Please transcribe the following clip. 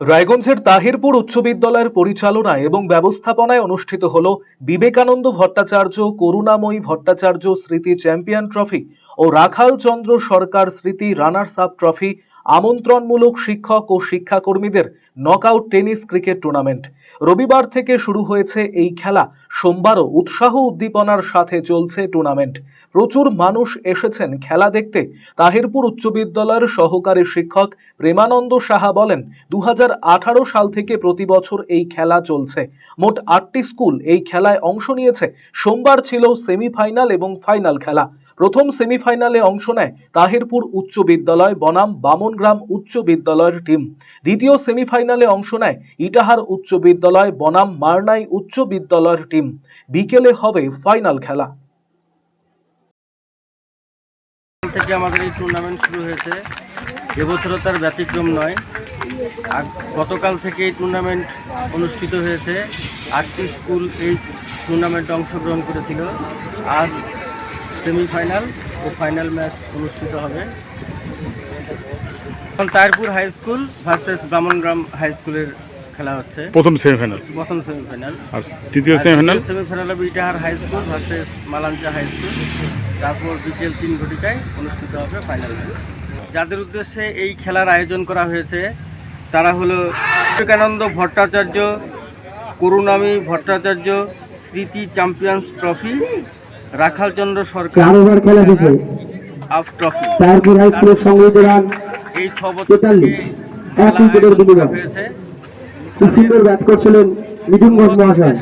রায়গঞ্জের তাহিরপুর উচ্চ বিদ্যালয়ের পরিচালনায় এবং ব্যবস্থাপনায় অনুষ্ঠিত হল বিবেকানন্দ ভট্টাচার্য করুণাময়ী ভট্টাচার্য স্মৃতি চ্যাম্পিয়ন ট্রফি ও রাখাল চন্দ্র সরকার স্মৃতি রানার্স আপ ট্রফি আমন্ত্রণমূলক শিক্ষক ও শিক্ষাকর্মীদের নকআউট টেনিস ক্রিকেট টুর্নামেন্ট রবিবার থেকে শুরু হয়েছে এই খেলা। সোমবারও উৎসাহ উদ্দীপনার সাথে চলছে টুর্নামেন্ট প্রচুর মানুষ এসেছেন খেলা দেখতে। তাহিরপুর উচ্চ বিদ্যালয়ের সহকারী শিক্ষক প্রেমানন্দ সাহা বলেন দু হাজার আঠারো সাল থেকে প্রতি বছর এই খেলা চলছে। মোট আটটি স্কুল এই খেলায় অংশ নিয়েছে। সোমবার ছিল সেমিফাইনাল এবং ফাইনাল খেলা। প্রথম সেমিফাইনালে অংশ নেয় তাহিরপুর উচ্চ বিদ্যালয়, বনাম বামনগ্রাম উচ্চ বিদ্যালয়ের টিম। দ্বিতীয় সেমিফাইনালে অংশ নেয় ইটাহার উচ্চ বিদ্যালয়, বনাম মারনাই উচ্চ বিদ্যালয়ের টিম। বিকেলে হবে ফাইনাল খেলা। থেকে আমাদের এই টুর্নামেন্ট শুরু হয়েছে। এবছরও তার ব্যতিক্রম নয়। আর গতকাল থেকে এই টুর্নামেন্ট অনুষ্ঠিত হয়েছে। আটটি স্কুল এই টুর্নামেন্টে অংশগ্রহণ করেছিল। আজ সেমিফাইনাল ও ফাইনাল ম্যাচ অনুষ্ঠিত হবে। Tarpur high school versus Brahmangram high স্কুলের খেলা হচ্ছে। প্রথম সেমিফাইনাল। প্রথম সেমিফাইনাল। আর তৃতীয় সেমিফাইনাল? সেমিফাইনাল হবে Itahar high school versus Malancha high school. তারপর বিকেল তিন ঘটিকায় অনুষ্ঠিত হবে ফাইনাল ম্যাচ। যাদের উদ্দেশ্যে এই খেলার আয়োজন করা হয়েছে তারা হলো বিবেকানন্দ ভট্টাচার্য করুণামী ভট্টাচার্য স্মৃতি চ্যাম্পিয়ন্স ট্রফি রাখালচন্দ্র সরকার খেলা শেষে আফ ট্রফি তারপুর হাই স্কুলের সংগ্রহিত রান এই ছ বছর। এক উইকেটের বিনিময়ে। খুব সুন্দর ব্যাট করছিলেন মিঠুন ঘোষ মহাশয়।